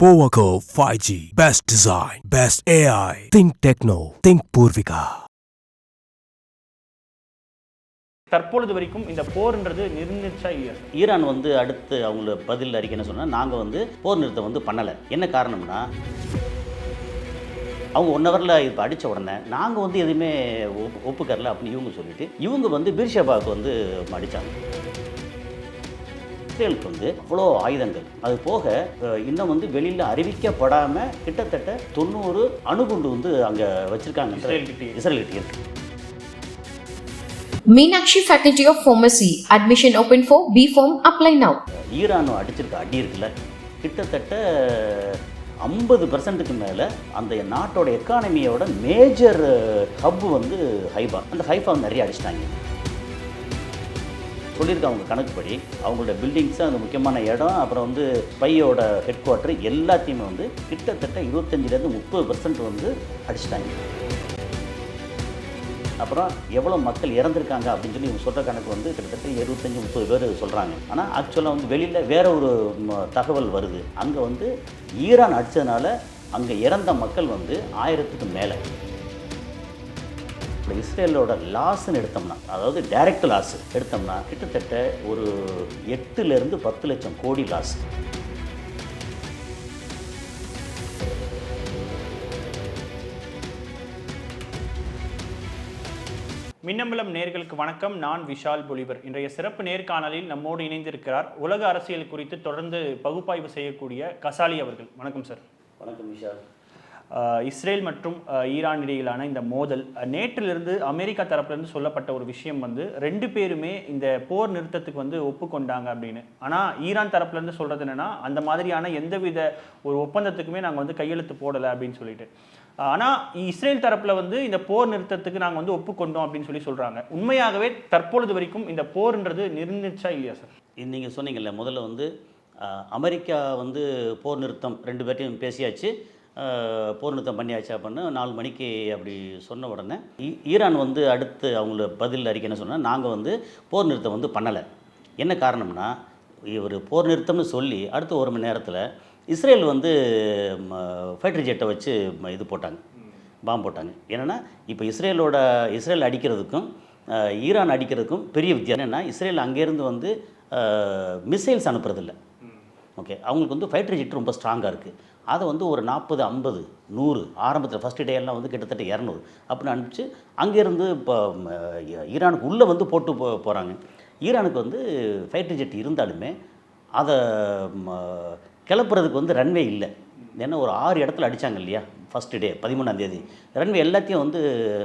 Powaco 5G. Best design. Best AI. Think techno. Think Purvika. தற்பொழுது வரைக்கும் இந்த போர்ன்றது நிர்ணயிச்சா இல்லையா ஈரான் வந்து அடுத்து அவங்கள பதில் அறிக்கை என்ன சொன்னால் நாங்கள் வந்து போர் நிறுத்தம் வந்து பண்ணலை என்ன காரணம்னா அவங்க ஒன் ஹவரில் இப்போ அடித்த உடனே நாங்கள் வந்து எதுவுமே ஒப்பு ஒப்புக்கரல அப்படின்னு இவங்க சொல்லிட்டு இவங்க வந்து பீர்ஷபாவுக்கு வந்து அடித்தாங்க இஸ்ரேலுக்கு வந்து அவ்வளோ ஆயுதங்கள் அது போக இன்னும் வந்து வெளியில் அறிவிக்கப்படாமல் கிட்டத்தட்ட தொண்ணூறு அணுகுண்டு வந்து அங்கே வச்சுருக்காங்க இஸ்ரேல்கிட்டயே. இஸ்ரேல்கிட்ட இருக்கு Meenakshi Faculty of Pharmacy. Admission open for B Form. Apply now. Iran அடிச்சிருக்க அடி இருக்குல்ல கிட்டத்தட்ட ஐம்பது பர்சன்ட்டுக்கு மேலே அந்த நாட்டோட எக்கானமியோட மேஜர் ஹப் வந்து ஹைபா அந்த ஹைபா வந்து நிறைய அடிச்சிட்டாங்க சொல்லியிருக்க அவங்க கணக்குப்படி. அவங்களோட பில்டிங்ஸு அந்த முக்கியமான இடம் அப்புறம் வந்து பையோட ஹெட் குவார்ட்டர் எல்லாத்தையுமே வந்து கிட்டத்தட்ட இருபத்தஞ்சிலேருந்து முப்பது பர்சன்ட் வந்து அடிச்சிட்டாங்க. அப்புறம் எவ்வளோ மக்கள் இறந்துருக்காங்க அப்படின்னு சொல்லி இவங்க சொல்கிற கணக்கு வந்து கிட்டத்தட்ட இருபத்தஞ்சி முப்பது பேர் சொல்கிறாங்க ஆனால் ஆக்சுவலாக வந்து வெளியில் வேற ஒரு தகவல் வருது. அங்கே வந்து ஈரான் அடித்ததுனால அங்கே இறந்த மக்கள் வந்து ஆயிரத்துக்கு மேலே. இப்போ இஸ்ரேலோட லாஸ்ன்னு எடுத்தோம்னா அதாவது டைரக்ட் லாஸ் எடுத்தோம்னா கிட்டத்தட்ட ஒரு எட்டுலேருந்து பத்து லட்சம் கோடி லாஸ் மின்னம்பலம் நேர்களுக்கு வணக்கம். நான் விஷால் பொலிவர். இன்றைய சிறப்பு நேர்காணலில் நம்மோடு இணைந்திருக்கிறார் உலக அரசியல் குறித்து தொடர்ந்து பகுப்பாய்வு செய்யக்கூடிய கசாலி அவர்கள். வணக்கம் சார். வணக்கம் விஷால். இஸ்ரேல் மற்றும் ஈரான் இடையிலான இந்த மோதல் நேற்றிலிருந்து அமெரிக்கா தரப்புலேருந்து சொல்லப்பட்ட ஒரு விஷயம் வந்து ரெண்டு பேருமே இந்த போர் நிறுத்தத்துக்கு வந்து ஒப்புக்கொண்டாங்க அப்படின்னு. ஆனால் ஈரான் தரப்புலேருந்து சொல்கிறது என்னென்னா அந்த மாதிரியான எந்தவித ஒரு ஒப்பந்தத்துக்குமே நாங்கள் வந்து கையெழுத்து போடலை அப்படின்னு சொல்லிட்டு. ஆனால் இஸ்ரேல் தரப்பில் வந்து இந்த போர் நிறுத்தத்துக்கு நாங்கள் வந்து ஒப்புக்கொண்டோம் அப்படின்னு சொல்லி சொல்கிறாங்க உண்மையாகவே தற்பொழுது வரைக்கும் இந்த போர்ன்றது நிர்ணயிச்சா இல்லையா சார்? நீங்கள் சொன்னீங்கல்ல முதல்ல வந்து அமெரிக்கா வந்து போர் நிறுத்தம் ரெண்டு பேர்ட்டையும் பேசியாச்சு. அஹ், போர் நிறுத்தம் பண்ணியாச்சு அப்படின்னு நாலு மணிக்கு அப்படி சொன்ன உடனே ஈ- ஈரான் வந்து அடுத்து அவங்கள பதில் அறிக்கை என்ன சொன்னால் நாங்கள் வந்து போர் நிறுத்தம் வந்து பண்ணலை. என்ன காரணம்னா இவர் போர் நிறுத்தம்னு சொல்லி அடுத்த ஒரு மணி நேரத்தில் இஸ்ரேல் வந்து ஃபைட்டர் ஜெட்டை வச்சு ம, இது போட்டாங்க. பாம்பு போட்டாங்க. என்னென்னா இப்போ இஸ்ரேலோட இஸ்ரேல் அடிக்கிறதுக்கும் ஈரான் அடிக்கிறதுக்கும் பெரிய வித்தியாசம் என்னென்னா இஸ்ரேல் அங்கேருந்து வந்து மிசைல்ஸ் அனுப்புறதில்ல. ஓகே அவங்களுக்கு வந்து ஃபைட்டர் ஜெட் ரொம்ப ஸ்ட்ராங்காக இருக்குது அதை வந்து ஒரு நாற்பது ஐம்பது நூறு ஆரம்பத்தில் ஃபஸ்ட் டே எல்லாம் வந்து கிட்டத்தட்ட இரநூறு. அப்படின்னு அனுப்பிச்சு அங்கேருந்து இப்போ ஈரானுக்கு உள்ளே வந்து போட்டு போ போகிறாங்க ஈரானுக்கு வந்து ஃபைட்டர் ஜெட் இருந்தாலுமே அதை ம, கிளப்புறதுக்கு வந்து ரன்வே இல்லை. ஏன்னா ஒரு ஆறு இடத்துல அடித்தாங்க இல்லையா ஃபஸ்ட்டு டே பதிமூணாந்தேதி ரன்வே எல்லாத்தையும் வந்து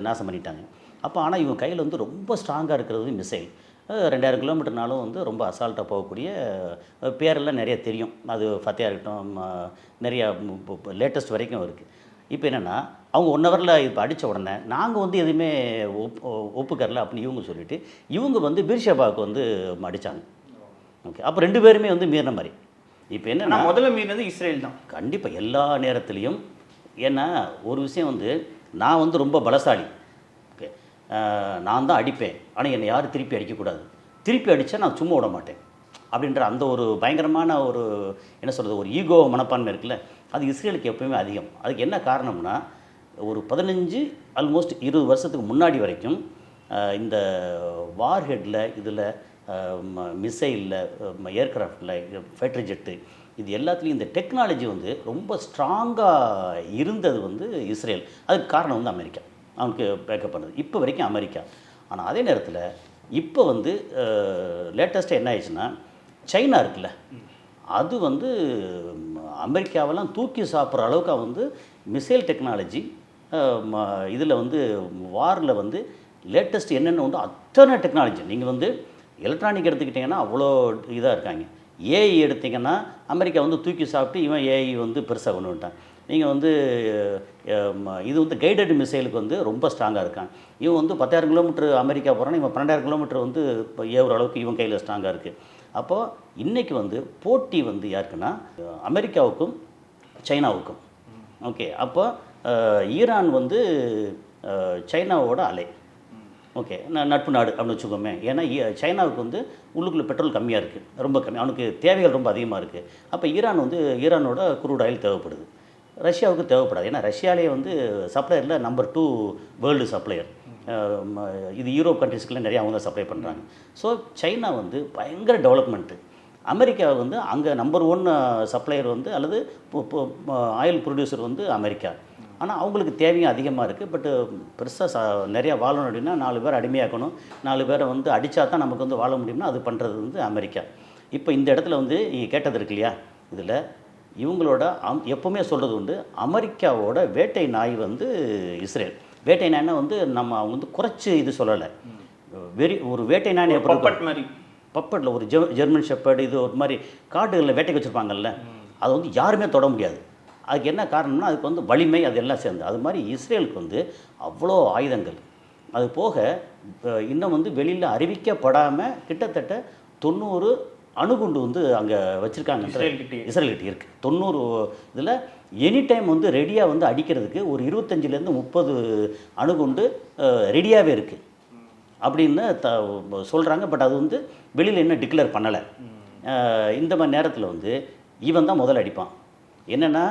நாசம் பண்ணிட்டாங்க. அப்போ ஆனால் இவங்க கையில் வந்து ரொம்ப ஸ்ட்ராங்காக இருக்கிறது மிசைல் ரெண்டாயிரம் கிலோமீட்டர்னாலும் வந்து ரொம்ப அசால்ட்டாக போகக்கூடிய பேரெல்லாம் நிறைய தெரியும். அது ஃபத்தியாக இருக்கட்டும் நிறையா லேட்டஸ்ட் வரைக்கும் இருக்குது இப்போ என்னென்னா அவங்க ஒன் ஹவரில் இப்போ அடித்த உடனே நாங்கள் வந்து எதுவுமே ஒப் ஒப்புக்கரல அப்படின்னு இவங்க சொல்லிட்டு இவங்க வந்து பீர்ஷபாவுக்கு வந்து அடித்தாங்க ஓகே அப்போ ரெண்டு பேருமே வந்து மீறின மாதிரி. இப்போ என்னென்னா முதல்ல மீறினது இஸ்ரேல் தான். கண்டிப்பாக எல்லா நேரத்துலையும். ஏன்னா ஒரு விஷயம் வந்து நான் வந்து ரொம்ப பலசாலி. நான் தான் அடிப்பேன். ஆனால் என்னை யாரும் திருப்பி அடிக்கக்கூடாது. திருப்பி அடித்தா நான் சும்மா விட மாட்டேன். அப்படின்ற அந்த ஒரு பயங்கரமான ஒரு என்ன சொல்கிறது ஒரு ஈகோ மனப்பான்மை இருக்குல்ல அது இஸ்ரேலுக்கு எப்பவுமே அதிகம். அதுக்கு என்ன காரணம்னா ஒரு பதினஞ்சு ஆல்மோஸ்ட் இருபது வருஷத்துக்கு முன்னாடி வரைக்கும் இந்த வார்ஹெட்டில் இதில் மிசைலில் ஏர்க்ராஃப்டில் ஃபைட்டர் ஜெட்டு இது எல்லாத்துலேயும் இந்த டெக்னாலஜி வந்து ரொம்ப ஸ்ட்ராங்காக இருந்தது வந்து இஸ்ரேல். அதுக்கு காரணம் வந்து அமெரிக்கா. அவனுக்கு பேக்கப் பண்ணுது. இப்போ வரைக்கும் அமெரிக்கா. ஆனால் அதே நேரத்தில் இப்போ வந்து லேட்டஸ்ட்டாக என்ன ஆயிடுச்சுன்னா சைனா இருக்குல்ல. அது வந்து அமெரிக்காவெல்லாம் தூக்கி சாப்பிட்ற அளவுக்கு வந்து மிசைல் டெக்னாலஜி இதில் வந்து வாரில் வந்து லேட்டஸ்ட் என்னென்ன உண்டோ அத்தனை டெக்னாலஜி நீங்கள் வந்து எலக்ட்ரானிக் எடுத்துக்கிட்டிங்கன்னா அவ்வளோ இதாக இருக்காங்க. ஏஐ எடுத்திங்கன்னா அமெரிக்கா வந்து தூக்கி சாப்பிட்டு இவன் ஏஐ வந்து பெருசாக கொண்டு வந்துட்டான். நீங்கள் வந்து இது வந்து கைடட் மிசைலுக்கு வந்து ரொம்ப ஸ்ட்ராங்காக இருக்கான். இவன் வந்து பத்தாயிரம் கிலோமீட்டர் அமெரிக்கா போகிறான் இவன் பன்னெண்டாயிரம் கிலோமீட்டர் வந்து இப்போ ஏவுற அளவுக்கு இவன் கையில் ஸ்ட்ராங்காக இருக்குது அப்போது இன்றைக்கி வந்து போட்டி வந்து யாருக்குன்னா அமெரிக்காவுக்கும் சைனாவுக்கும். ஓகே அப்போ ஈரான் வந்து சைனாவோட அலை. ஓகே நான் நட்பு நாடு அப்படின்னு வச்சுக்கோமே. ஏன்னா சைனாவுக்கு வந்து உள்ளுக்குள்ளே பெட்ரோல் கம்மியாக இருக்குது ரொம்ப கம்மி அவனுக்கு தேவைகள் ரொம்ப அதிகமாக இருக்குது அப்போ ஈரான் வந்து ஈரானோட குரூட் ஆயில் தேவைப்படுது. ரஷ்யாவுக்கு தேவைப்படாது. ஏன்னா ரஷ்யாலே வந்து சப்ளையரில் நம்பர் டூ வேர்ல்டு சப்ளையர் இது யூரோப் கண்ட்ரிஸ்க்குலாம் நிறையா அவங்க தான் சப்ளை பண்ணுறாங்க ஸோ சைனா வந்து பயங்கர டெவலப்மெண்ட்டு அமெரிக்கா வந்து அங்கே நம்பர் ஒன் சப்ளையர் வந்து அல்லது ஆயில் ப்ரொடியூசர் வந்து அமெரிக்கா. ஆனால் அவங்களுக்கு தேவையும் அதிகமாக இருக்குது பட்டு பெருசாக ச நிறையா வாழணும் அப்படின்னா நாலு பேர் அடிமையாக்கணும். நாலு பேரை வந்து அடித்தா தான் நமக்கு வந்து வாழ முடியும்னா அது பண்ணுறது வந்து அமெரிக்கா. இப்போ இந்த இடத்துல வந்து நீங்கள் கேட்டது இருக்கு இல்லையா? இதில் இவங்களோட அம் எப்போவுமே சொல்கிறது உண்டு. அமெரிக்காவோட வேட்டை நாய் வந்து இஸ்ரேல். வேட்டை நாய்னா வந்து நம்ம அவங்க வந்து குறைச்சி இது சொல்லலை. வெறி ஒரு வேட்டை நாய்? பப்பட் மாதிரி. பப்பட்டில் ஒரு ஜெர் ஜெர்மன் ஷெப்பர்டு இது ஒரு மாதிரி காடுகளில் வேட்டைக்கு வச்சுருப்பாங்கல்ல. அது வந்து யாருமே தொட முடியாது. அதுக்கு என்ன காரணம்னா அதுக்கு வந்து வலிமை அது எல்லாம் சேர்ந்து. அது மாதிரி இஸ்ரேலுக்கு வந்து அவ்வளோ ஆயுதங்கள். அது போக இன்னும் வந்து வெளியில் அறிவிக்கப்படாமல் கிட்டத்தட்ட தொண்ணூறு அணுகுண்டு வந்து அங்கே வச்சுருக்காங்க. இஸ்ரேல்கிட்ட இருக்குது தொண்ணூறு இதில் எனி டைம் வந்து ரெடியாக வந்து அடிக்கிறதுக்கு ஒரு இருபத்தஞ்சிலேருந்து முப்பது அணுகுண்டு ரெடியாகவே இருக்குது அப்படின்னு த சொல்கிறாங்க பட் அது வந்து வெளியில் இன்னும் டிக்ளேர் பண்ணலை. இந்த மாதிரி நேரத்தில் வந்து இவன் தான் முதல்ல அடிப்பான். என்னென்னா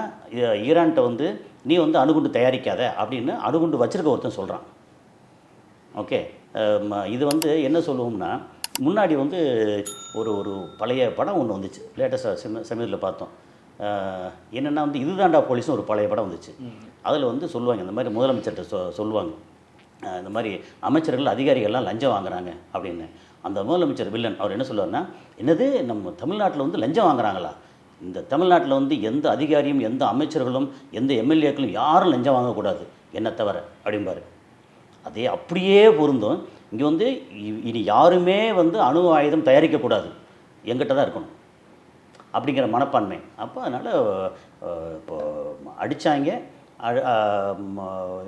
ஈரான்கிட்ட வந்து நீ வந்து அணுகுண்டு தயாரிக்காத அப்படின்னு அணுகுண்டு வச்சிருக்க ஒருத்தன் சொல்கிறான் ஓகே. இது வந்து என்ன சொல்லுவோம்னா முன்னாடி வந்து ஒரு ஒரு பழைய படம் ஒன்று வந்துச்சு. லேட்டஸ்டாக செம சமீபத்தில் பார்த்தோம். என்னென்னா வந்து இதுதாண்டா போலீஸ்னு ஒரு பழைய படம் வந்துச்சு. அதில் வந்து சொல்லுவாங்க இந்த மாதிரி முதலமைச்சர்கிட்ட சொ சொல்லுவாங்க. இந்த மாதிரி அமைச்சர்கள் அதிகாரிகள்லாம் லஞ்சம் வாங்குறாங்க அப்படின்னு. அந்த முதலமைச்சர் வில்லன் அவர் என்ன சொல்லுவார்னா என்னது நம்ம தமிழ்நாட்டில் வந்து லஞ்சம் வாங்குறாங்களா? இந்த தமிழ்நாட்டில் வந்து எந்த அதிகாரியும் எந்த அமைச்சர்களும் எந்த எம்எல்ஏக்களும் யாரும் லஞ்சம் வாங்கக்கூடாது. என்ன தவிர? அப்படிம்பாரு. அதே அப்படியே பொருந்தும். இங்கே வந்து இ- இனி யாருமே வந்து அணு ஆயுதம் தயாரிக்கக்கூடாது. எங்கிட்ட தான் இருக்கணும். அப்படிங்கிற மனப்பான்மை. அப்போ அதனால் இப்போ அடித்தாங்க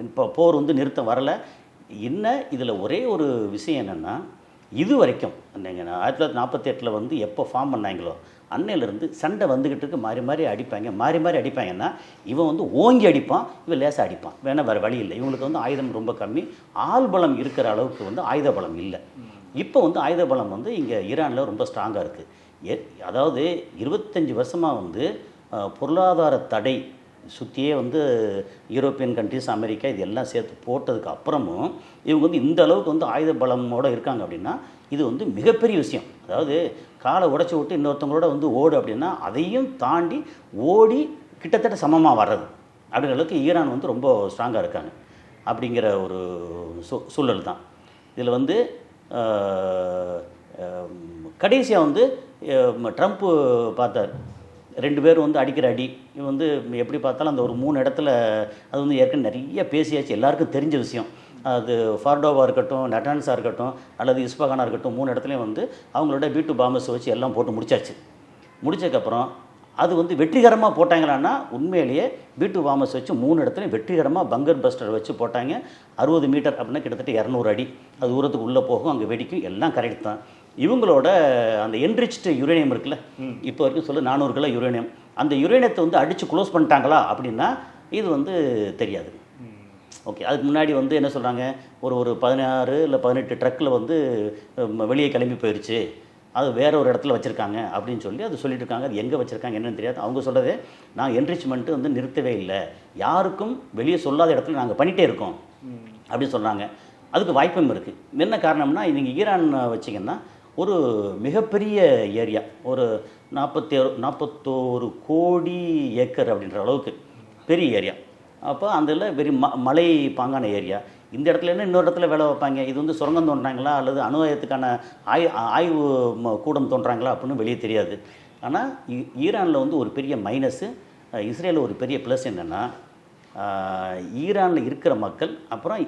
இப்போ போர் வந்து நிறுத்தம் வரலை. என்ன இதில் ஒரே ஒரு விஷயம் என்னென்னா இது வரைக்கும் நீங்கள் ஆயிரத்தி தொள்ளாயிரத்தி நாற்பத்தெட்டில் வந்து எப்போ ஃபார்ம் பண்ணாங்களோ அன்னையிலேருந்து சண்டை வந்துக்கிட்டு இருக்கு மாறி மாறி அடிப்பாங்க. மாறி மாறி அடிப்பாங்கன்னா இவன் வந்து ஓங்கி அடிப்பான் இவன் லேசாக அடிப்பான். வேணால் வேறு வழி இல்லை. இவங்களுக்கு வந்து ஆயுதம் ரொம்ப கம்மி. ஆள் பலம் இருக்கிற அளவுக்கு வந்து ஆயுத பலம் இல்லை. இப்போ வந்து ஆயுத பலம் வந்து இங்கே ஈரானில் ரொம்ப ஸ்ட்ராங்காக இருக்குது அதாவது இருபத்தஞ்சி வருஷமாக வந்து பொருளாதார தடை சுற்றியே வந்து யூரோப்பியன் கண்ட்ரிஸ் அமெரிக்கா இது எல்லாம் சேர்த்து போட்டதுக்கு அப்புறமும் இவங்க வந்து இந்த அளவுக்கு வந்து ஆயுத பலமோடு இருக்காங்க அப்படின்னா இது வந்து மிகப்பெரிய விஷயம். அதாவது காலை உடைச்சி விட்டு இன்னொருத்தவங்களோட வந்து ஓடு அப்படின்னா அதையும் தாண்டி ஓடி கிட்டத்தட்ட சமமாக வர்றது. அப்படிங்கிற அளவுக்கு ஈரான் வந்து ரொம்ப ஸ்ட்ராங்காக இருக்காங்க. அப்படிங்கிற ஒரு சூ சூழல் தான். இதில் வந்து கடைசியாக வந்து ட்ரம்ப்பு பார்த்தார். ரெண்டு பேரும் வந்து அடிக்கிற அடி. இவன் வந்து எப்படி பார்த்தாலும் அந்த ஒரு மூணு இடத்துல அது வந்து ஏற்கனவே நிறைய பேசியாச்சு. எல்லாருக்கும் தெரிஞ்ச விஷயம். அது ஃபார்டோவாக இருக்கட்டும் நட்டான்ஸாக இருக்கட்டும் அல்லது இஸ்பகானாக இருக்கட்டும் மூணு இடத்துலையும் வந்து அவங்களோட வீட்டு பாம்பஸ் வச்சு எல்லாம் போட்டு முடிச்சாச்சு. முடிச்சதுக்கப்புறம் அது வந்து வெற்றிகரமாக போட்டாங்களான்னா உண்மையிலேயே வீட்டு பாம்பஸ் வச்சு மூணு இடத்துலையும் வெற்றிகரமாக பங்கர் பஸ்டர் வச்சு போட்டாங்க. அறுபது மீட்டர் அப்படின்னா கிட்டத்தட்ட இரநூறு அடி. அது தூரத்துக்கு உள்ளே போகும் அங்கே வெடிக்கும் எல்லாம் கரெக்ட் தான். இவங்களோட அந்த என்ரிச்டு யுரேனியம் இருக்குல்ல இப்போ வரைக்கும் சொல்லு நானூறு கிலோ யுரேனியம் அந்த யுரேனியத்தை வந்து அடித்து க்ளோஸ் பண்ணிட்டாங்களா அப்படின்னா இது வந்து தெரியாது. ஓகே அதுக்கு முன்னாடி வந்து என்ன சொல்கிறாங்க ஒரு ஒரு பதினாறு இல்லை பதினெட்டு ட்ரக்கில் வந்து வெளியே கிளம்பி போயிடுச்சு அது வேற ஒரு இடத்துல வச்சுருக்காங்க அப்படின்னு சொல்லி அது சொல்லிட்டு இருக்காங்க அது எங்கே வச்சுருக்காங்க என்னன்னு தெரியாது. அவங்க சொல்கிறதே நான் என்ரிச்மெண்ட்டு வந்து நிறுத்தவே இல்லை. யாருக்கும் வெளியே சொல்லாத இடத்துல நாங்கள் பண்ணிகிட்டே இருக்கோம். அப்படின்னு சொல்கிறாங்க அதுக்கு வாய்ப்பும் இருக்குது என்ன காரணம்னா நீங்கள் ஈரான் வச்சிங்கன்னா ஒரு மிகப்பெரிய ஏரியா ஒரு நாற்பத்தி நாற்பத்தோரு கோடி ஏக்கர் அப்படின்ற அளவுக்கு பெரிய ஏரியா. அப்போ அந்த இதில் வெறும் ம மலை பாங்கான ஏரியா. இந்த இடத்துல என்ன இன்னொரு இடத்துல வேலை வைப்பாங்க. இது வந்து சுரங்கம் தோன்றாங்களா? அல்லது அணு ஆயுதத்துக்கான ஆய் ஆய்வு ம- கூடம் தோன்றாங்களா? அப்படின்னு வெளியே தெரியாது. ஆனால் ஈரானில் வந்து ஒரு பெரிய மைனஸு இஸ்ரேலில் ஒரு பெரிய ப்ளஸ் என்னென்னா ஈரானில் இருக்கிற மக்கள் அப்புறம்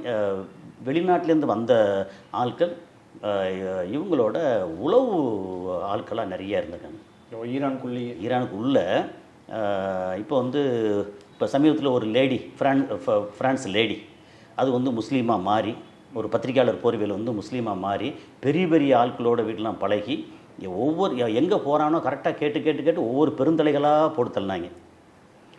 வெளிநாட்டிலேருந்து வந்த ஆட்கள் இவங்களோட உளவு ஆட்களாக நிறைய இருந்திருக்காங்க. ஈரானுக்குள்ளேயே. ஈரானுக்கு உள்ள அஹ், இப்போ வந்து இப்போ சமீபத்தில் ஒரு லேடி ஃப்ரான் ஃப்ரான்ஸ் லேடி அது வந்து முஸ்லீமாக மாறி ஒரு பத்திரிக்கையாளர் போர்வையில் வந்து முஸ்லீமாக மாறி பெரிய பெரிய ஆட்களோட வீட்டெலாம் பழகி ஒவ்வொரு எங்கே போகிறானோ கரெக்டாக கேட்டு கேட்டு கேட்டு ஒவ்வொரு பெருந்தலைகளாக போட்டு தள்ளினாங்க.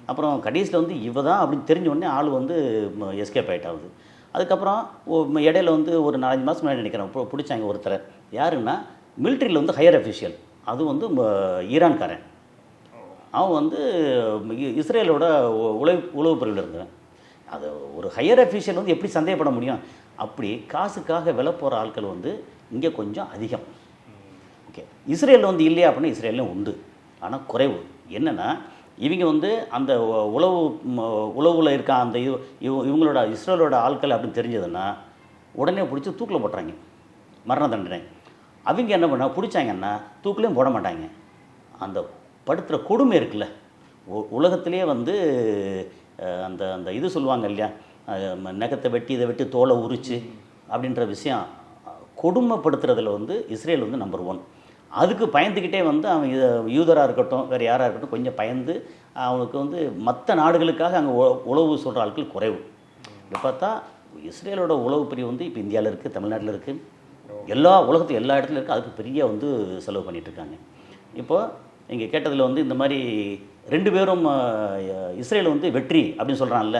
அப்புறம் கடைசியில் வந்து இவ தான் அப்படின்னு தெரிஞ்ச உடனே ஆள் வந்து எஸ்கேப் ஆகிட்டாகுது அதுக்கப்புறம் இடையில வந்து ஒரு நாலஞ்சு மாதம் முன்னாடி நினைக்கிறேன் பு- பிடிச்சாங்க ஒருத்தரை. யாருன்னா மிலிட்ரியில் வந்து ஹையர் அஃபிஷியல் அது வந்து ஈரான்காரன். அவன் வந்து இஸ்ரேலோட உழவு உளவு பிரிவில் இருந்தவன். அது ஒரு ஹையர் அஃபீஷியல் வந்து எப்படி சந்தேகப்பட முடியும்? அப்படி காசுக்காக விலை போகிற ஆட்கள் வந்து இங்கே கொஞ்சம் அதிகம். ஓகே. இஸ்ரேலில் வந்து இல்லையா அப்படின்னா இஸ்ரேலும் உண்டு. ஆனால் குறைவு. என்னென்னா இவங்க வந்து அந்த உளவு உளவில் இருக்க அந்த இவ- இவ- இவங்களோட இஸ்ரேலோட ஆட்கள் அப்படின்னு தெரிஞ்சதுன்னா உடனே பிடிச்சி தூக்கில் போட்டுறாங்க. மரண தண்டனை. அவங்க என்ன பண்ணால் பிடிச்சாங்கன்னா தூக்கிலையும் போட மாட்டாங்க. அந்த படுத்துகிற கொடுமை இருக்குல்ல? உ- வந்து அந்த அந்த இது சொல்லுவாங்க இல்லையா? நகத்தை வெட்டி இதை வெட்டி தோலை உரிச்சு அப்படின்ற விஷயம் கொடுமைப்படுத்துறதுல வந்து இஸ்ரேல் வந்து நம்பர் ஒன் அதுக்கு பயந்துக்கிட்டே வந்து அவன் இதை யூதராக இருக்கட்டும் வேறு யாராக இருக்கட்டும் கொஞ்சம் பயந்து அவனுக்கு வந்து மற்ற நாடுகளுக்காக அங்கே உழவு சொல்கிற ஆட்கள் குறைவு. இப்போ பார்த்தா இஸ்ரேலோட உளவு பிரிவு வந்து இப்போ இந்தியாவில் இருக்குது தமிழ்நாட்டில் இருக்குது எல்லா உலகத்து எல்லா இடத்துலையும் இருக்குது அதுக்கு பெரிய வந்து செலவு பண்ணிகிட்ருக்காங்க இப்போது நீங்கள் கேட்டதில் வந்து இந்த மாதிரி ரெண்டு பேரும் இஸ்ரேல் வந்து வெற்றி அப்படின்னு சொல்கிறான்ல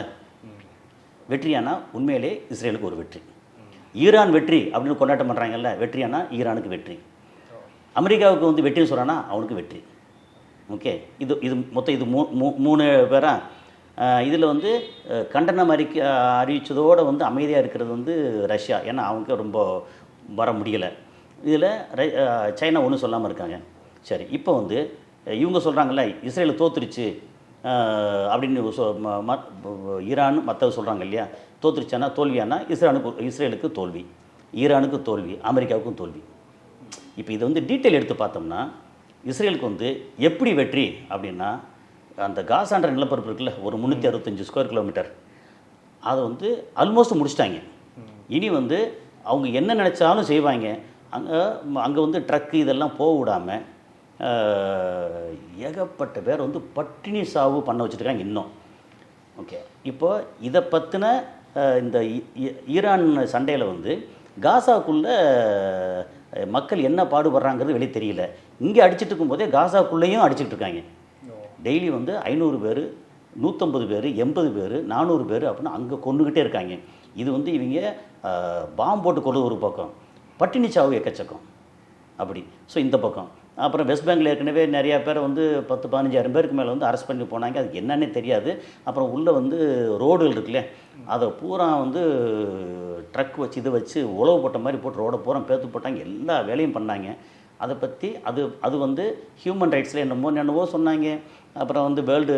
வெற்றியானா உண்மையிலே இஸ்ரேலுக்கு ஒரு வெற்றி. ஈரான் வெற்றி அப்படின்னு கொண்டாட்டம் பண்ணுறாங்கல்ல வெற்றியானா ஈரானுக்கு வெற்றி. அமெரிக்காவுக்கு வந்து வெற்றின்னு சொல்கிறானா அவனுக்கு வெற்றி. ஓகே இது இது மொத்தம் இது மூ மூணு பேரா? இதில் வந்து கண்டனம் அறிக்க அறிவித்ததோடு வந்து அமைதியாக இருக்கிறது வந்து ரஷ்யா. ஏன்னா அவங்க ரொம்ப வர முடியலை. இதில் சைனா ஒன்றும் சொல்லாமல் இருக்காங்க. சரி இப்போ வந்து இவங்க சொல்கிறாங்கல்ல இஸ்ரேல் தோத்துருச்சு அப்படின்னு சொ- ஈரான் மற்றவங்க சொல்கிறாங்க இல்லையா? தோத்துருச்சானா தோல்வியானா இஸ்ரேலுக்கு இஸ்ரேலுக்கு தோல்வி. ஈரானுக்கு தோல்வி அமெரிக்காவுக்கும் தோல்வி. இப்போ இது வந்து டீட்டெயில் எடுத்து பார்த்தோம்னா இஸ்ரேலுக்கு வந்து எப்படி வெற்றி அப்படின்னா அந்த காசான்ற நிலப்பரப்பு இருக்குல்ல ஒரு முந்நூற்றி அறுபத்தஞ்சு ஸ்கொயர் கிலோமீட்டர் அதை வந்து ஆல்மோஸ்ட் முடிச்சிட்டாங்க. இனி வந்து அவங்க என்ன நினச்சாலும் செய்வாங்க. அங்கே அங்கே வந்து ட்ரக்கு இதெல்லாம் போக விடாமல் ஏகப்பட்ட பேர் வந்து பட்டினி சாவு பண்ண வச்சுருக்காங்க இன்னும். ஓகே இப்போ இதை பற்றின இந்த ஈரான் சண்டையில் வந்து காசாக்குள்ளே மக்கள் என்ன பாடுபடுறாங்கிறது வெளியே தெரியல. இங்கே அடிச்சிட்டு இருக்கும்போதே காசாக்குள்ளேயும் அடிச்சுட்டு இருக்காங்க டெய்லி வந்து ஐநூறு பேர் நூற்றம்பது பேர் எண்பது பேர் நானூறு பேர் அப்படின்னு அங்கே கொண்டுக்கிட்டே இருக்காங்க. இது வந்து இவங்க பாம்பு போட்டு கொள்வது ஒரு பக்கம். பட்டினி சாவு எக்கச்சக்கம். அப்படி. ஸோ இந்த பக்கம். அப்புறம் வெஸ்ட் பெங்கால் ஏற்கனவே நிறையா பேரை வந்து பத்து பதினஞ்சாயிரம் பேருக்கு மேலே வந்து அரெஸ்ட் பண்ணி போனாங்க. அதுக்கு என்னன்னே தெரியாது. அப்புறம் உள்ளே வந்து ரோடுகள் இருக்குல்ல அதை பூரா வந்து ட்ரக் வச்சு இதை வச்சு உழவு போட்ட மாதிரி போட்டு ரோடை பூரா பேத்து போட்டாங்க. எல்லா வேலையும் பண்ணாங்க. அதை பற்றி அது அது வந்து ஹியூமன் ரைட்ஸில் என்னமோ என்னவோ சொன்னாங்க. அப்புறம் வந்து வேர்ல்டு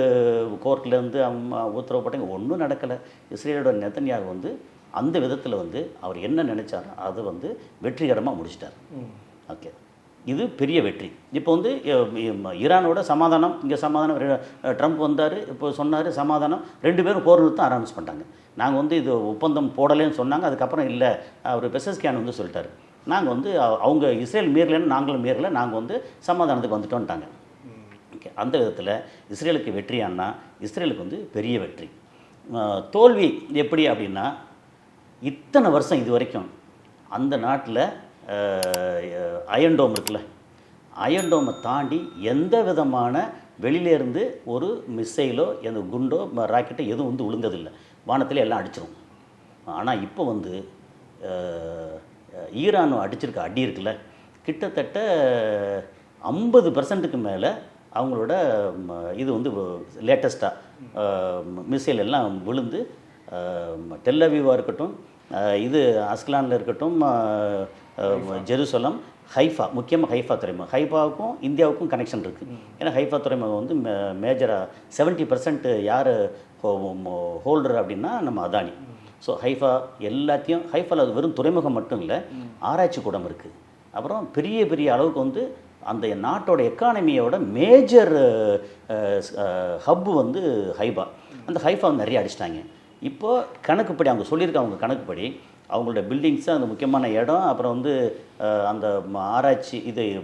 கோர்ட்டில் வந்து அவங்க உத்தரவு போட்டாங்க. ஒன்றும் நடக்கலை. இஸ்ரேலோட நெத்தன்யாக வந்து அந்த விதத்தில் வந்து அவர் என்ன நினைச்சாரோ அதை வந்து வெற்றிகரமாக முடிச்சிட்டார். ஓகே. இது பெரிய வெற்றி. இப்போ வந்து ஈரானோட சமாதானம் இங்கே சமாதானம் ட்ரம்ப் வந்தார் இப்போ சொன்னார் சமாதானம் ரெண்டு பேரும் போர் நிறுத்தம் ஆரம்பிச்சு பண்ணிட்டாங்க. நாங்கள் வந்து இது ஒப்பந்தம் போடலைன்னு சொன்னாங்க அதுக்கப்புறம் இல்லை அவர் பெசஸ்கேன் வந்து சொல்லிட்டாரு. நாங்கள் வந்து அவங்க இஸ்ரேல் மீறலைன்னு நாங்களும் மீறலை நாங்கள் வந்து சமாதானத்துக்கு வந்துட்டோன்ட்டாங்க ஓகே அந்த விதத்தில் இஸ்ரேலுக்கு வெற்றியானா இஸ்ரேலுக்கு வந்து பெரிய வெற்றி. தோல்வி எப்படி அப்படின்னா இத்தனை வருஷம் இது வரைக்கும் அந்த நாட்டில் அயன்டோம் இருக்குல்ல. அயன்டோமை தாண்டி எந்த விதமான வெளியிலேருந்து ஒரு மிசைலோ எந்த குண்டோ ம- ராக்கெட்டோ எதுவும் வந்து விழுந்ததில்லை வானத்தில் எல்லாம் அடிச்சிடும் ஆனால் இப்போ வந்து ஈரானும் ஈரான் அடிச்சிருக்க அடி இருக்குல்ல. கிட்டத்தட்ட ஐம்பது பர்சன்ட்டுக்கு மேலே அவங்களோட ம, இது வந்து லேட்டஸ்ட்டாக மிசைல் எல்லாம் விழுந்து டெல்லவிவாக இருக்கட்டும் இது அஸ்கலானில் இருக்கட்டும் ஜெருசலம் ஹைஃபா முக்கியமாக ஹைஃபா துறைமுகம். ஹைஃபாவுக்கும் இந்தியாவுக்கும் கனெக்ஷன் இருக்குது ஏன்னா ஹைஃபா துறைமுகம் வந்து மேஜராக செவன்ட்டி பர்சன்ட் யார் ஹோல்டர் அப்படின்னா நம்ம அதானி. ஸோ ஹைஃபா எல்லாத்தையும் ஹைஃபாவில் அது வெறும் துறைமுகம் மட்டும் இல்லை ஆராய்ச்சி கூடம் இருக்குது அப்புறம் பெரிய பெரிய அளவுக்கு வந்து அந்த நாட்டோட எக்கானமியோட மேஜர் ஹப்பு வந்து ஹைபா அந்த ஹைஃபா நிறைய அடிச்சிட்டாங்க. இப்போது கணக்குப்படி அவங்க சொல்லியிருக்காங்க அவங்க கணக்குப்படி அவங்களோட பில்டிங்ஸு அந்த முக்கியமான இடம் அப்புறம் வந்து அந்த ம- ஆராய்ச்சி இது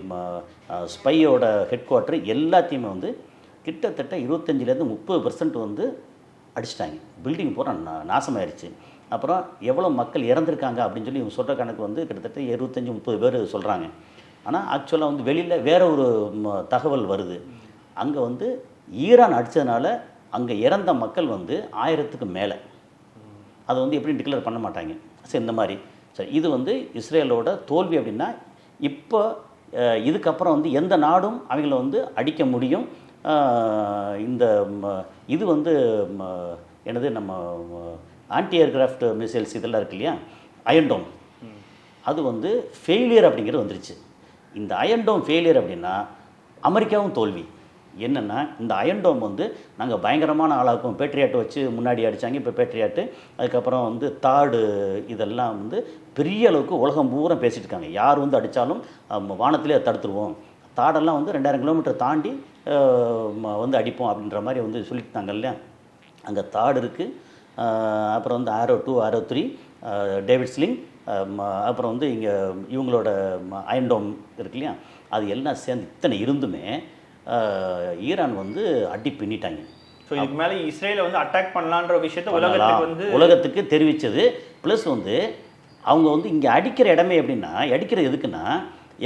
ஸ்பையோட ஹெட் குவார்ட்டர் எல்லாத்தையுமே வந்து கிட்டத்தட்ட இருபத்தஞ்சிலேருந்து முப்பது பர்சன்ட் வந்து அடிச்சிட்டாங்க. பில்டிங் பூரா நா- நாசமாயிருச்சு. அப்புறம் எவ்வளோ மக்கள் இறந்துருக்காங்க அப்படின்னு சொல்லி இவங்க சொல்கிற கணக்கு வந்து கிட்டத்தட்ட இருபத்தஞ்சி முப்பது பேர் சொல்கிறாங்க ஆனால் ஆக்சுவலாக வந்து வெளியில் வேற ஒரு தகவல் வருது. அங்கே வந்து ஈரான் அடித்ததுனால அங்கே இறந்த மக்கள் வந்து ஆயிரத்துக்கு மேலே. அதை வந்து எப்படி டிக்ளேர் பண்ண மாட்டாங்க. சரி இந்த மாதிரி. சரி இது வந்து இஸ்ரேலோட தோல்வி அப்படின்னா இப்போ இதுக்கப்புறம் வந்து எந்த நாடும் அவங்கள வந்து அடிக்க முடியும். இந்த ம, இது வந்து ம, என்னது நம்ம ஆன்டி ஏர்கிராஃப்ட் மிசைல்ஸ் இதெல்லாம் இருக்கு இல்லையா? அயன்டோம் அது வந்து ஃபெயிலியர் அப்படிங்கிறது வந்துருச்சு. இந்த அயன்டோம் ஃபெயிலியர் அப்படின்னா அமெரிக்காவும் தோல்வி. என்னென்னா இந்த அயன்டோம் வந்து நாங்கள் பயங்கரமான ஆளாக்கும். பேட்ரியாட்டை வச்சு முன்னாடி அடித்தாங்க இப்போ பேட்ரியாட்டு அதுக்கப்புறம் வந்து தாடு இதெல்லாம் வந்து பெரிய அளவுக்கு உலகம் பூரா பேசிகிட்டு இருக்காங்க. யார் வந்து அடித்தாலும் வானத்திலே தடுத்துருவோம். தாடெல்லாம் வந்து ரெண்டாயிரம் கிலோமீட்டர் தாண்டி வந்து அடிப்போம் அப்படின்ற மாதிரி வந்து சொல்லிட்டாங்க இல்லையா? அங்கே தாடு இருக்குது அப்புறம் வந்து Arrow two Arrow three David sling அப்புறம் வந்து இங்கே இவங்களோட அயன்டோம் இருக்கு இல்லையா? அது எல்லாம் சேர்ந்து இத்தனை இருந்துமே ஈரான் வந்து அடி பின்னிட்டாங்க. ஸோ இதுக்கு மேலே இஸ்ரேலை வந்து அட்டாக் பண்ணலான்ற விஷயத்த உலகத்துக்கு வந்து உலகத்துக்கு தெரிவித்தது ப்ளஸ் வந்து அவங்க வந்து இங்கே அடிக்கிற இடமே எப்படின்னா அடிக்கிறது எதுக்குன்னா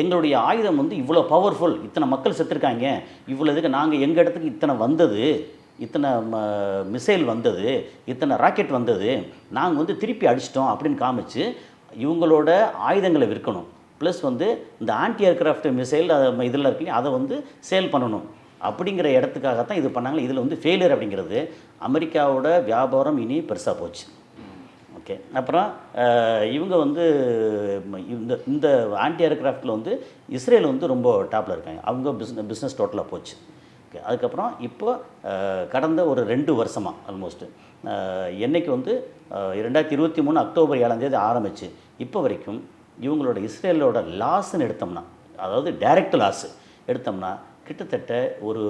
எங்களுடைய ஆயுதம் வந்து இவ்வளோ பவர்ஃபுல் இத்தனை மக்கள் செத்துருக்காங்க இவ்வளோ இதுக்கு நாங்கள் எங்கள் இடத்துக்கு இத்தனை வந்தது இத்தனை மிசைல் வந்தது இத்தனை ராக்கெட் வந்தது நாங்கள் வந்து திருப்பி அடிச்சிட்டோம் அப்படின்னு காமிச்சு இவங்களோட ஆயுதங்களை விற்கணும். ப்ளஸ் வந்து இந்த ஆன்டி ஏர்க்ராஃப்ட் மிசைல் இதில் இருக்கு அதை வந்து சேல் பண்ணணும். அப்படிங்கிற இடத்துக்காகத்தான் இது பண்ணாங்க. இதில் வந்து ஃபெயிலியர் அப்படிங்கிறது அமெரிக்காவோட வியாபாரம் இனி பெருசாக போச்சு. ஓகே அப்புறம் இவங்க வந்து இந்த இந்த ஆன்டி ஏர்க்ராஃப்டில் வந்து இஸ்ரேல் வந்து ரொம்ப டாப்பில் இருக்காங்க. அவங்க பிஸ்னஸ் பிஸ்னஸ் டோட்டலாக போச்சு. ஓகே அதுக்கப்புறம் இப்போ கடந்த ஒரு ரெண்டு வருஷமாக ஆல்மோஸ்ட்டு என்னைக்கு வந்து ரெண்டாயிரத்தி இருபத்தி மூணு அக்டோபர் ஏழாம் தேதி ஆரம்பிச்சு இப்போ வரைக்கும் இவங்களோட இஸ்ரேலோட லாஸ்ன்னு எடுத்தோம்னா அதாவது டைரக்ட் லாஸ் எடுத்தோம்னா கிட்டத்தட்ட ஒரு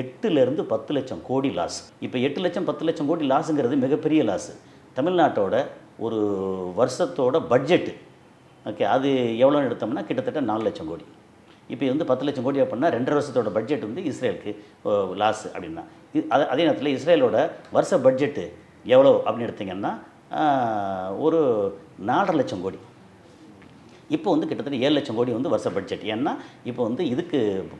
எட்டுலேருந்து பத்து லட்சம் கோடி லாஸ் இப்போ எட்டு லட்சம் பத்து லட்சம் கோடி லாஸுங்கிறது மிகப்பெரிய லாஸு தமிழ்நாட்டோட ஒரு வருஷத்தோட பட்ஜெட்டு ஓகே அது எவ்வளோன்னு எடுத்தோம்னா கிட்டத்தட்ட நாலு லட்சம் கோடி. இப்போ வந்து பத்து லட்சம் கோடி அப்படின்னா ரெண்டரை வருஷத்தோட பட்ஜெட் வந்து இஸ்ரேலுக்கு லாஸ் அப்படின்னா. இது அதே நேரத்தில் இஸ்ரேலோட வருஷ பட்ஜெட்டு எவ்வளோ அப்படின்னு எடுத்திங்கன்னா ஒரு நாலரை லட்சம் கோடி. இப்போ வந்து கிட்டத்தட்ட ஏழு லட்சம் கோடி வந்து வருஷ பட்ஜெட் ஏன்னா இப்போ வந்து இதுக்கு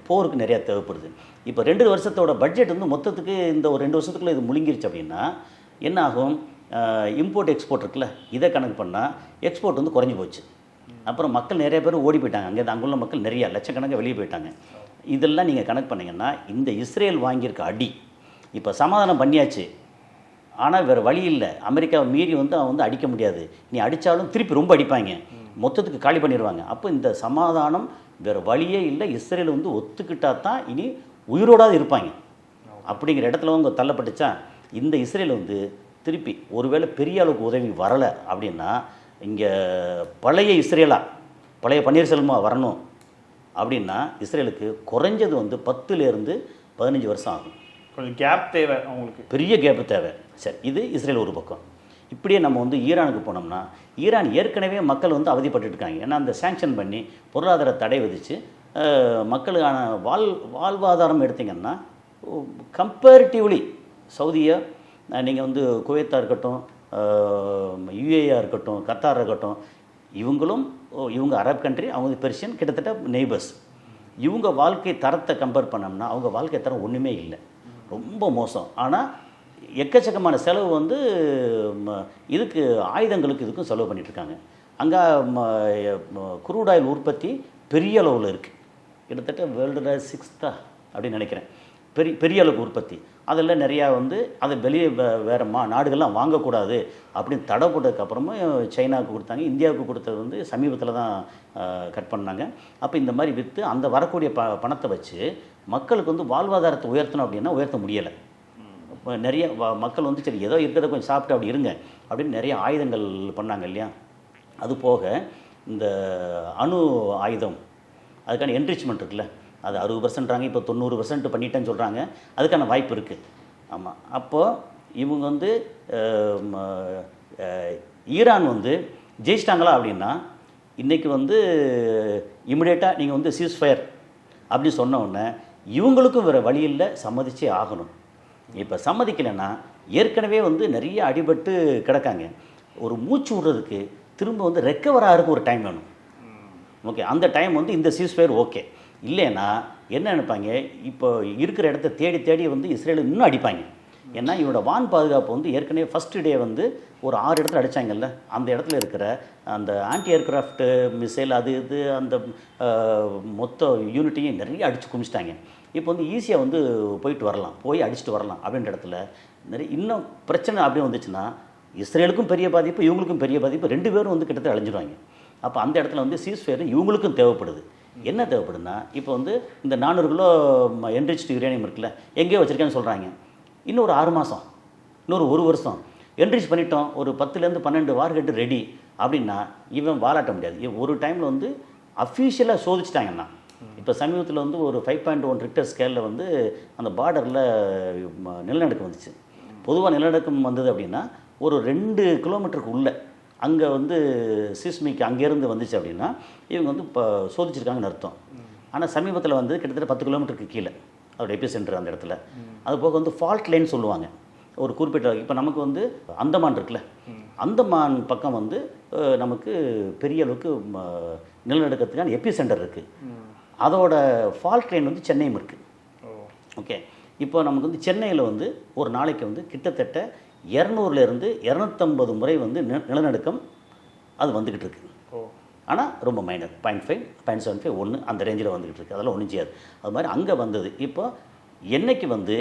போருக்கு நிறையா தேவைப்படுது. இப்போ ரெண்டு வருஷத்தோட பட்ஜெட் வந்து மொத்தத்துக்கு இந்த ஒரு ரெண்டு வருஷத்துக்குள்ள இது முழுங்கிருச்சு அப்படின்னா என்ன ஆகும்? இம்போர்ட் எக்ஸ்போர்ட் இருக்குல்ல இதை கணக்கு பண்ணால் எக்ஸ்போர்ட் வந்து குறைஞ்சி போச்சு. அப்புறம் மக்கள் நிறைய பேர் ஓடி போயிட்டாங்க. அங்கே அங்குள்ள மக்கள் நிறையா லட்சக்கணக்காக வெளியே போயிட்டாங்க. இதெல்லாம் நீங்கள் கணக்கு பண்ணீங்கன்னா இந்த இஸ்ரேல் வாங்கியிருக்க அடி இப்போ சமாதானம் பண்ணியாச்சு. ஆனால் வேறு வழி இல்லை. அமெரிக்காவை மீறி வந்து அவன் வந்து அடிக்க முடியாது. நீ அடித்தாலும் திருப்பி ரொம்ப அடிப்பாங்க. மொத்தத்துக்கு காலி பண்ணிடுவாங்க அப்போ இந்த சமாதானம் வேறு வழியே இல்லை. இஸ்ரேல் வந்து ஒத்துக்கிட்டா தான் இனி உயிரோடாது இருப்பாங்க. அப்படிங்கிற இடத்துல அவங்க தள்ளப்பட்டுச்சா? இந்த இஸ்ரேல் வந்து திருப்பி ஒருவேளை பெரிய அளவுக்கு உதவி வரலை அப்படின்னா இங்கே பழைய இஸ்ரேலா பழைய பன்னீர்செல்வமா வரணும் அப்படின்னா இஸ்ரேலுக்கு குறைஞ்சது வந்து பத்துலேருந்து பதினஞ்சு வருஷம் ஆகும். கொஞ்சம் கேப் தேவை அவங்களுக்கு. பெரிய கேப்பு தேவை. சரி இது இஸ்ரேல் ஒரு பக்கம். இப்படியே நம்ம வந்து ஈரானுக்கு போனோம்னா ஈரான் ஏற்கனவே மக்கள் வந்து அவதிப்பட்டுருக்காங்க ஏன்னா அந்த சேங்ஷன் பண்ணி பொருளாதார தடை விதித்து மக்களுக்கான வாழ் வாழ்வாதாரம் எடுத்தீங்கன்னா கம்பேரிட்டிவ்லி சவுதியை நீங்கள் வந்து குவைத்தாக இருக்கட்டும் யுஏஆ இருக்கட்டும் கத்தார் இருக்கட்டும் இவங்களும் இவங்க அரப் கண்ட்ரி அவங்க பெர்ஷியன் கிட்டத்தட்ட நெய்பர்ஸ் இவங்க வாழ்க்கை தரத்தை கம்பேர் பண்ணோம்னா அவங்க வாழ்க்கை தரம் ஒன்றுமே இல்லை. ரொம்ப மோசம். ஆனால் எக்கச்சக்கமான செலவு வந்து ம, இதுக்கு ஆயுதங்களுக்கு இதுக்கும் செலவு பண்ணிட்டு இருக்காங்க அங்கே குரூட் ஆயில் உற்பத்தி பெரிய அளவில் இருக்குது கிட்டத்தட்ட வேர்ல்டு சிக்ஸ்த்தா அப்படின்னு நினைக்கிறேன். பெரிய பெரிய அளவுக்கு உற்பத்தி. அதில் நிறையா வந்து அதை வெளியே வே- வேறு மா நாடுகள்லாம் வாங்கக்கூடாது அப்படின்னு தடை போட்டதுக்கப்புறமும் சைனாவுக்கு கொடுத்தாங்க. இந்தியாவுக்கு கொடுத்தது வந்து சமீபத்தில் தான் கட் பண்ணாங்க. அப்போ இந்த மாதிரி விற்று அந்த வரக்கூடிய ப பணத்தை வச்சு மக்களுக்கு வந்து வாழ்வாதாரத்தை உயர்த்தணும் அப்படின்னா உயர்த்த முடியலை. நிறைய வ- மக்கள் வந்து சரி ஏதோ இருக்கிறத கொஞ்சம் சாப்பிட்டு அப்படி இருங்க அப்படின்னு நிறைய ஆயுதங்கள் பண்ணாங்க இல்லையா? அது போக இந்த அணு ஆயுதம் அதுக்கான என்ரிச்மெண்ட் இருக்குல்ல? அது அறுபது பர்சன்ட்றாங்க இப்போ தொண்ணூறு பர்சன்ட் பண்ணிட்டேன்னு சொல்கிறாங்க அதுக்கான வாய்ப்பு இருக்குது ஆமாம் அப்போது இவங்க வந்து ம- ஈரான் வந்து ஜெயிச்சிட்டாங்களா அப்படின்னா இன்றைக்கி வந்து இமிடியேட்டாக நீங்கள் வந்து சீஸ் ஃபயர் அப்படின்னு சொன்ன உடனே இவங்களுக்கும் வேறு வழியில் சம்மதிச்சே ஆகணும். இப்போ சம்மதிக்கலைன்னா ஏற்கனவே வந்து நிறைய அடிபட்டு கிடக்காங்க. ஒரு மூச்சு விடுறதுக்கு திரும்ப வந்து ரெக்கவர் ஆகிறதுக்கு ஒரு டைம் வேணும். ஓகே அந்த டைம் வந்து இந்த சீஸ்ஃபயர் ஓகே. இல்லைன்னா என்ன நினைப்பாங்க? இப்போ இருக்கிற இடத்த தேடி தேடி வந்து இஸ்ரேல் இன்னும் அடிப்பாங்க. ஏன்னா இவனோட வான் பாதுகாப்பு வந்து ஏற்கனவே ஃபஸ்ட்டு டே வந்து ஒரு ஆறு இடத்துல அடிச்சாங்கல்ல. அந்த இடத்துல இருக்கிற அந்த ஆன்டி ஏர்கிராஃப்ட் மிசைல் அது இது அந்த மொத்த யூனிட்டையும் நிறைய அடித்து குமிச்சிட்டாங்க. இப்போ வந்து ஈஸியாக வந்து போயிட்டு வரலாம் போய் அடிச்சுட்டு வரலாம் அப்படின்ற இடத்துல நிறைய இன்னும் பிரச்சனை அப்படியே வந்துச்சுன்னா இஸ்ரேலுக்கும் பெரிய பாதிப்பு இவங்களுக்கும் பெரிய பாதிப்பு ரெண்டு பேரும் வந்து கிட்டத்தட்ட அழிஞ்சிருவாங்க. அப்போ அந்த இடத்துல வந்து சீஸ்ஃபேர் இவங்களுக்கும் தேவைப்படுது. என்ன தேவைப்படுதுன்னா இப்போ வந்து இந்த நானூறு கிலோ என்ரிச்டு யுரேனியம் இருக்குல்ல எங்கேயோ வச்சுருக்கேன்னு சொல்கிறாங்க இன்னும் ஒரு ஆறு மாதம் இன்னொரு ஒரு வருஷம் என்ரிச் பண்ணிட்டோம் ஒரு பத்துலேருந்து பன்னெண்டு வார்கெட்டு ரெடி அப்படின்னா இவன் வாலாட்ட முடியாது. ஒரு டைமில் வந்து அஃபீஷியலாக சோதிச்சிட்டாங்கன்னா இப்போ சமீபத்தில் வந்து ஒரு ஃபைவ் பாயிண்ட் ஒன் ரிக்டர் ஸ்கேலில் வந்து அந்த பார்டரில் நிலநடுக்கம் வந்துச்சு. பொதுவாக நிலநடுக்கம் வந்தது அப்படின்னா ஒரு ரெண்டு கிலோமீட்டருக்கு உள்ள அங்கே வந்து சிஸ்மிக் அங்கேருந்து வந்துச்சு அப்படின்னா இவங்க வந்து இப்போ சோதிச்சிருக்காங்கன்னு அர்த்தம். ஆனால் சமீபத்தில் வந்து கிட்டத்தட்ட பத்து கிலோமீட்டருக்கு கீழே அதோட எபி சென்டர் அந்த இடத்துல. அது போக வந்து ஃபால்ட் லைன் சொல்லுவாங்க. ஒரு குறிப்பிட்ட இப்போ நமக்கு வந்து அந்தமான் இருக்குல்ல அந்தமான் பக்கம் வந்து நமக்கு பெரிய அளவுக்கு நிலநடுக்கத்துக்கான எபி சென்டர் இருக்குது அதோட ஃபால்ட் லைன் வந்து சென்னையும் இருக்குது ஓகே இப்போ நமக்கு வந்து சென்னையில் வந்து ஒரு நாளைக்கு வந்து கிட்டத்தட்ட இரநூறுலேருந்து இரநூத்தம்பது முறை வந்து நிலநடுக்கம் அது வந்துக்கிட்டு இருக்கு. ஆனால் ரொம்ப minor point five point seven five ஒன்று அந்த ரேஞ்சில் வந்துக்கிட்டு இருக்கு. அதெல்லாம் ஒன்றும் செய்யாது. அது மாதிரி அங்கே வந்தது. இப்போ என்னைக்கு வந்து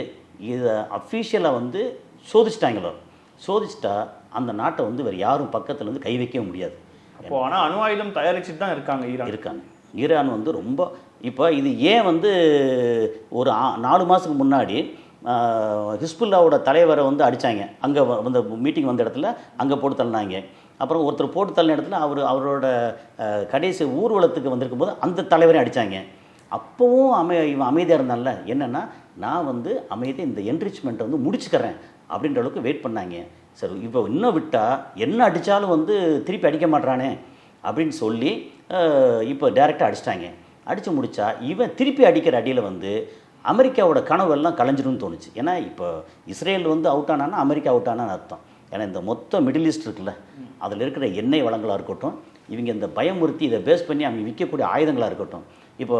இதை அஃபீஷியலாக வந்து சோதிச்சிட்டாங்களோ? சோதிச்சிட்டா அந்த நாட்டை வந்து வேறு யாரும் பக்கத்தில் வந்து கை வைக்கவே முடியாது. அப்போ ஆனா அணு ஆயுதம் தயாரிச்சுட்டு தான் இருக்காங்க ஈரான். இருக்காங்க. ஈரான் வந்து ரொம்ப இப்போ இது ஏன் வந்து ஒரு ஆ- நாலு மாதத்துக்கு முன்னாடி ஹிஸ்புல்லாவோட தலைவரை வந்து அடித்தாங்க அங்கே அந்த மீட்டிங் வந்த இடத்துல அங்கே போட்டு தள்ளினாங்க. அப்புறம் ஒருத்தர் போட்டு தள்ளின இடத்துல அவர் அவரோட கடைசி ஊர்வலத்துக்கு வந்திருக்கும் போது அந்த தலைவரையும் அடித்தாங்க அப்போவும் அமை இவன் அமைதியாக இருந்தான்ல? என்னென்னா நான் வந்து அமைதியை இந்த என்ரிச்மெண்ட்டை வந்து முடிச்சுக்கிறேன் அப்படின்ற அளவுக்கு வெயிட் பண்ணாங்க. சரி இப்போ இன்னும் விட்டால் என்ன அடித்தாலும் வந்து திருப்பி அடிக்க மாட்றானே அப்படின்னு சொல்லி இப்போ டேரெக்டாக அடிச்சிட்டாங்க. அடித்து முடித்தா இவன் திருப்பி அடிக்கிற அடியில் வந்து அமெரிக்காவோட கனவெல்லாம் கலைஞ்சிரும்னு தோணுச்சு. ஏன்னா இப்போ இஸ்ரேல் வந்து அவுட் ஆனான்னா அமெரிக்கா அவுட் ஆனான்னு அர்த்தம். ஏன்னா இந்த மொத்த மிடில் ஈஸ்ட் இருக்குல்ல அதில் இருக்கிற எண்ணெய் வளங்களாக இருக்கட்டும் இவங்க இந்த பயமுறுத்தி இதை பேஸ் பண்ணி அவங்க விற்கக்கூடிய ஆயுதங்களாக இருக்கட்டும். இப்போ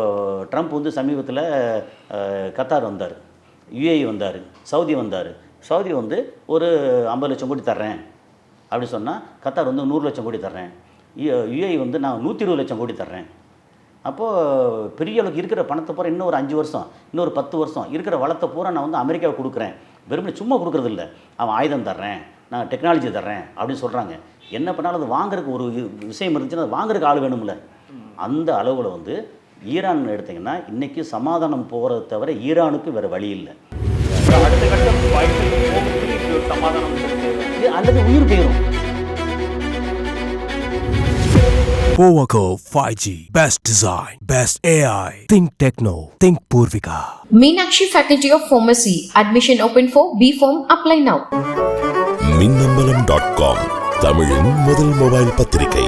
ட்ரம்ப் வந்து சமீபத்தில் கத்தார் வந்தார் யுஏஇ வந்தார் சவுதி வந்தார். சவுதி வந்து ஒரு ஐம்பது லட்சம் கோடி தர்றேன். அப்படி சொன்னால் கத்தார் வந்து நூறு லட்சம் கோடி தர்றேன். யுஏஇ வந்து நான் நூற்றி இருபது லட்சம் கோடி தர்றேன். அப்போது பெரிய அளவுக்கு இருக்கிற பணத்தை பூரா இன்னும் ஒரு அஞ்சு வருஷம் இன்னொரு பத்து வருஷம் இருக்கிற வளத்தை பூரா நான் வந்து அமெரிக்காவுக்கு கொடுக்குறேன். வெறுமனே சும்மா கொடுக்குறது இல்லை அவன் ஆயுதம் தர்றேன் நான் டெக்னாலஜி தர்றேன் அப்படின்னு சொல்கிறாங்க என்ன பண்ணாலும் அது வாங்குறதுக்கு ஒரு விஷயம் இருந்துச்சுன்னா அது வாங்குறதுக்கு ஆள் வேணும்ல. அந்த அளவில் வந்து ஈரான் எடுத்தீங்கன்னா இன்றைக்கி சமாதானம் போகிறத தவிர ஈரானுக்கு வேறு வழி இல்லை. அடுத்த கட்டம் சமாதானம் அல்லது உயிர் போயிடும் Powaco 5G. Best design. Best AI. Think Techno. Think Purvika. Meenakshi Faculty of Pharmacy. Admission open for B Form. Apply now. Minnambalam dot com தமிழின் முதல் மொபைல் பத்திரிகை